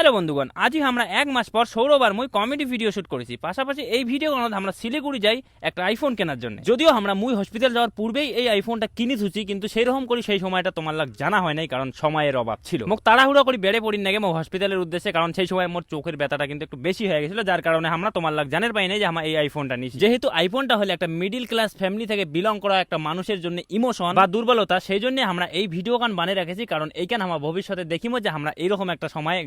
Hello বন্ধুগণ, আজই আমরা এক মাস পর সৌরবার মুই কমেডি ভিডিও শুট করেছি। পাশাপাশি এই ভিডিও আমরা শিলিগুড়ি যাই একটা আইফোন কেনার জন্য। যদিও আমরা মুই হসপিটাল যাওয়ার পূর্বেই এই আইফোনটা কিনে থুছি কিন্তু সেই রকম করি সেই সময়টা তোমার লাগ জানা হয় নাই, কারণ সময়ের অভাব ছিল। মোক তাড়াহুড়ো করে বেড়ে পড়ি নাগে মোক হসপিটালের উদ্দেশ্যে, কারণ সেই সময় মোর চোখের ব্যথাটা কিন্তু একটু বেশি হয়ে গেছিল, যার কারণে আমরা তোমার লাগ জানের পাই নাই যে আমরা এই আইফোনটা নিচ্ছি যেহেতু আইফোনটা হলে একটা মিডিল ক্লাস ফ্যামিলি থেকে বিলং করা একটা মানুষের জন্য ইমোশন বা দুর্বলতা, সেই জন্য আমরা এই ভিডিও গান বানিয়ে রেখেছি, কারণ এইখানে আমার ভবিষ্যতে দেখিমো যে আমরা এইরকম একটা সময়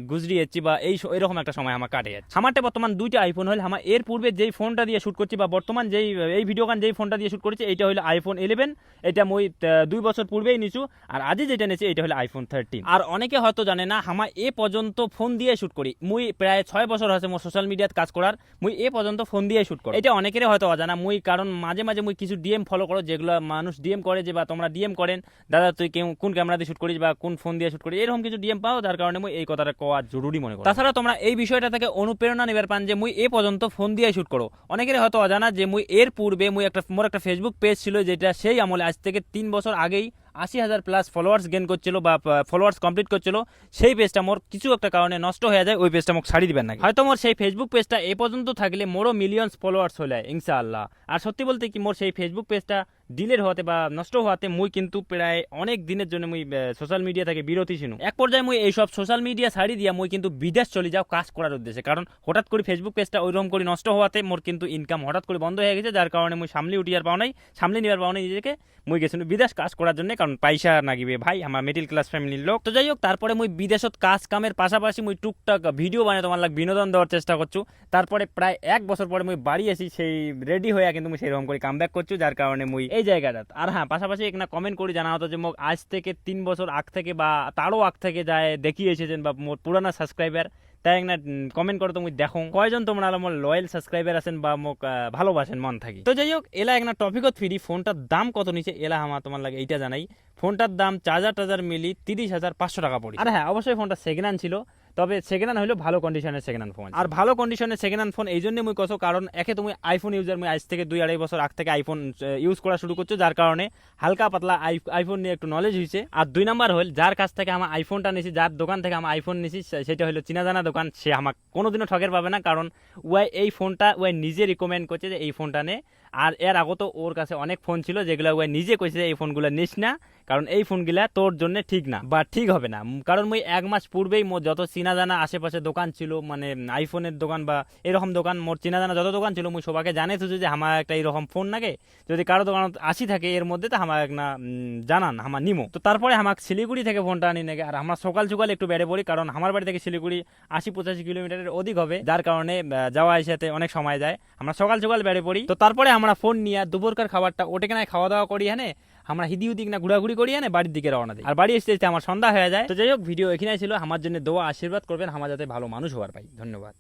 গুজরিয়েছি বা এই এরকম একটা সময় আমার কাটে যাচ্ছে। আমারটা বর্তমান দুইটা আইফোন হলে, আমার এর পূর্বে যেই ফোনটা দিয়ে শুট করছি বা বর্তমান যেই, এই ভিডিও গান যেই ফোনটা দিয়ে শুট করছি, এইটা হলো আইফোন ইলেভেন এটা মই দুই বছর পূর্বেই নিছু আর আজই যেটা নিয়েছি, এটা হলো আইফোন থার্টিন আর অনেকে হয়তো জানে না, আমার এ পর্যন্ত ফোন দিয়ে শুট করি। মুই প্রায় ছয় বছর হয়েছে মোর সোশ্যাল মিডিয়াত কাজ করার, মুই এ পর্যন্ত ফোন দিয়ে শুট করি। এটা অনেকেরই হয়তো অজানা, মুই কারণ মাঝে মাঝে মুই কিছু ডিএম ফলো করো, যেগুলো মানুষ ডিএম করে যে, বা তোমরা ডিএম করেন, দাদা, তুই কোন ক্যামেরা দিয়ে শুট করিস বা কোন ফোন দিয়ে শুট করিস? এরকম কিছু ডিএম পাও, যার কারণে মুই এই কথাটা কোয়া জরুরি মনে করি। তাছাড়া তোমরা এই বিষয়টা থেকে অনুপ্রেরণা নেবার পান যে মুই এ পর্যন্ত ফোন দিয়ে শুট করো। অনেকেরই হয়তো অজানা যে মুই এর পূর্বে মুই একটা, মোর একটা ফেসবুক পেজ ছিল যেটা সেই আমলে আজ থেকে তিন বছর আগেই আশি হাজার প্লাস ফলোয়ার্স গেন করছিল বা ফলোয়ার্স কমপ্লিট করছিল। সেই পেজটা মোর কিছু একটা কারণে নষ্ট হয়ে যায়, ওই পেজটা মোক ছাড়ি দিবেন না হয়তো মোর সেই ফেসবুক পেজটা এ পর্যন্ত থাকলে মোরও মিলিয়ন্স ফলোয়ার্স হলে ইনশাআল্লাহ। আর সত্যি বলতে কি মোর সেই ফেসবুক পেজটা ডিলেট হওয়াতে বা নষ্ট হওয়াতে মুই কিন্তু প্রায় অনেক দিনের জন্য মুই সোশ্যাল মিডিয়া থেকে বিরতি ছিল। এক পর্যায়ে মুই এইসব সোশ্যাল মিডিয়া ছাড়ি দিয়া মুই কিন্তু বিদেশ চলে যাও কাজ করার উদ্দেশ্যে, কারণ হঠাৎ করে ফেসবুক পেজটা ওইরকম করে নষ্ট হওয়াতে মোর কিন্তু ইনকাম হঠাৎ করে বন্ধ হয়ে গেছে, যার কারণে মুই সামলে উঠিয়ার পাও নাই, সামলে নেওয়ার পাও নাই নিজেকে। মুই গেছিলাম বিদেশ কাজ করার জন্য, কারণ পয়সা নাগিবে ভাই, আমার মিডিল ক্লাস ফ্যামিলির লোক। তো যাই হোক, তারপরে মুই বিদেশত কাজ কামের পাশাপাশি মুই টুকটাক ভিডিও বানিয়ে তোমার লাগ বিনোদন দেওয়ার চেষ্টা করছু। তারপরে প্রায় এক বছর পরে মুই বাড়ি আসি সেই রেডি হয়ে কিন্তু মুই সেরকম করে কাম ব্যাক করছু, যার কারণে মুই এই জায়গাটা আর হ্যাঁ পাশাপাশি এখানে কমেন্ট করে, জানা হতো যে মোক আজ থেকে তিন বছর আগ থেকে বা তারও আগ থেকে যায় দেখিয়ে এসেছেন বা মোর পুরানা সাবস্ক্রাইবার তাই একটা কমেন্ট করো তুমি দেখো কয়জন তোমরা আমার লয়াল সাবস্ক্রাইবার আছেন বা মোক ভালোবাসেন মন থাকি? তো যাই হোক, এলা একটা টপিকত ফিরি ফোনটার দাম কত নিচে? এলা আমার তোমার লাগে এইটা জানাই। ফোনটার দাম চার্জার টার্জার মিলি তিরিশ হাজার পাঁচশো টাকা পড়ি। আর হ্যাঁ অবশ্যই ফোনটা সেকেন্ড হ্যান্ড ছিল। তবে সেকেন্ড হ্যান্ড হলো ভালো কন্ডিশনের সেকেন্ড হ্যান্ড ফোন আর ভালো কন্ডিশনের সেকেন্ড হ্যান্ড ফোন এই জন্য মুই কছো কারণ একে তুমি আইফোন ইউজার মুই আজ থেকে দুই আড়াই বছর আগ থেকে আইফোন ইউজ করা শুরু করছ, যার কারণে হালকা পাতলা আই- আইফোন নিয়ে একটু নলেজ হয়েছে আর দুই নাম্বার হল, যার কাছ থেকে আমার আইফোনটা নিয়েছি যার দোকান থেকে আমার আইফোন নিছি সেটা হলো চিনা জানা দোকান। সে আমার কোনোদিনও ঠকের পাবে না, কারণ ওয়াই এই ফোনটা ওয়াই নিজে রিকমেন্ড করছে যে এই ফোনটা নে। আর এর আগত ওর কাছে অনেক ফোন ছিল, যেগুলো ওয়াই নিজে কইছে এই ফোনগুলো নিস না। কারণ এই ফোনগুলা তোর জন্য ঠিক না, বা ঠিক হবে না। কারণ মুই এক মাস পূর্বেই মোর যত চিনা জানা আশেপাশে দোকান ছিল মানে আইফোনের দোকান বা এরকম দোকান মোর চিনা জানা যত দোকান ছিল, মুই সবাইকে থুছি যে আমার একটা এরকম ফোন নাগে। যদি কারও দোকান আসি থাকে, এর মধ্যে তো আমার এক না জানান আমার নিমো। তো তারপরে আমাকে শিলিগুড়ি থেকে ফোনটা আনি নাকি আর আমরা সকাল সকাল একটু বেড়ে পড়ি, কারণ আমার বাড়ি থেকে শিলিগুড়ি আশি পঁচাশি কিলোমিটারের অধিক হবে, যার কারণে যাওয়া আসাতে অনেক সময় যায়। আমরা সকাল সকাল বেড়ে পড়ি। তো তারপরে আমরা ফোন নিয়ে দুপুরকার খাবারটা ওটে কেনায় খাওয়া দাওয়া করি হ্যাঁ আমরা হিদি উদিক না ঘোরাঘুরি করি আনে বাড়ির দিকে রওনা দিই। আর বাড়ি এসে এসে আমার সন্ধ্যা হয়ে যায়। তো যাই হোক ভিডিও এখানে ছিল। আমার জন্য দোয়া, আশীর্বাদ করবেন। আমার যাতে ভালো মানুষ হওয়ার পাই। ধন্যবাদ।